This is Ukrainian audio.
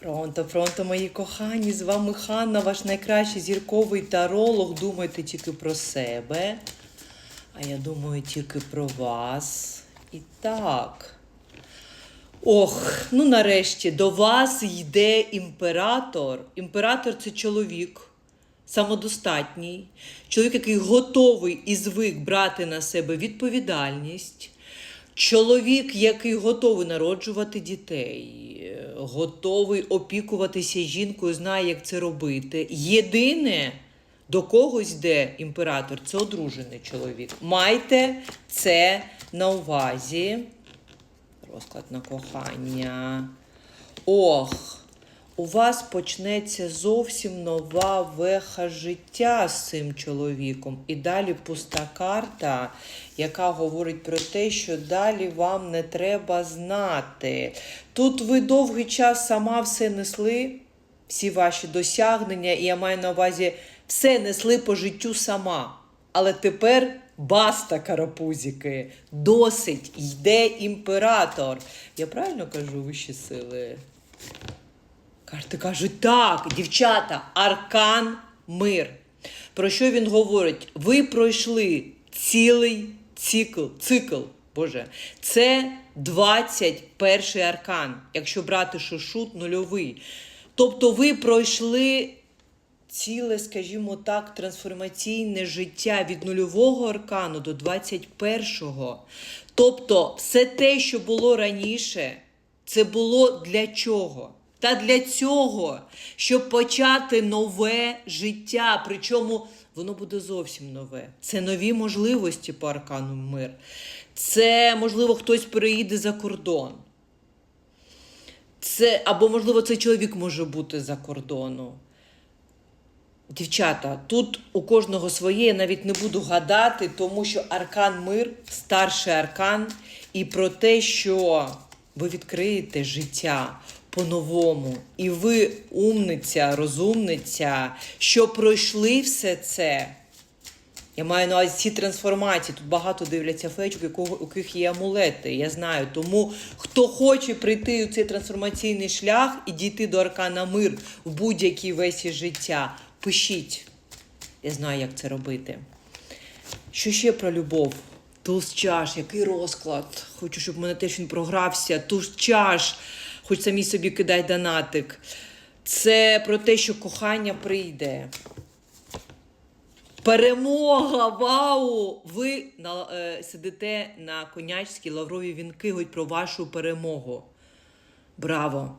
Пронто, пронто, мої кохані, з вами Ханна, ваш найкращий зірковий таролог. Думайте тільки про себе, а я думаю тільки про вас. І так. Ох, ну нарешті до вас йде імператор. Імператор це чоловік, самодостатній, чоловік, який готовий і звик брати на себе відповідальність. Чоловік, який готовий народжувати дітей, готовий опікуватися жінкою, знає, як це робити. Єдине, до когось йде імператор, це одружений чоловік. Майте це на увазі. Розклад на кохання. Ох, у вас почнеться зовсім нова веха життя з цим чоловіком. І далі пуста карта, яка говорить про те, що далі вам не треба знати. Тут ви довгий час сама все несли, всі ваші досягнення, і я маю на увазі все несли по життю сама. Але тепер баста, карапузики, досить, йде імператор. Я правильно кажу вищі сили? Карти кажуть, так, дівчата, аркан мир. Про що він говорить? Ви пройшли цілий цикл, цикл, Боже, це 21 аркан, якщо брати шушут нульовий. Тобто ви пройшли ціле, скажімо так, трансформаційне життя від нульового аркану до 21-го. Тобто, все те, що було раніше, це було для чого? Та для цього, щоб почати нове життя. Причому воно буде зовсім нове. Це нові можливості по аркану мир. Це, можливо, хтось переїде за кордон. Це, або, можливо, цей чоловік може бути за кордону. Дівчата, тут у кожного своє, я навіть не буду гадати, тому що аркан мир, старший аркан, і про те, що ви відкриєте життя по-новому, і ви умниця, розумниця, що пройшли все це. Я маю на увазі ці трансформації. Тут багато дивляться флечок, у у яких є амулети. Я знаю. Тому хто хоче прийти у цей трансформаційний шлях і дійти до аркана мир в будь-якій весі життя, пишіть. Я знаю, як це робити. Що ще про любов? Туз чаш, який розклад. Хочу, щоб мене теж він програвся. Туз чаш, хоч самі собі кидай донатик. Це про те, що кохання прийде. Перемога! Вау! Ви на, е, сидите на конячській лаврові вінки, говорить про вашу перемогу. Браво!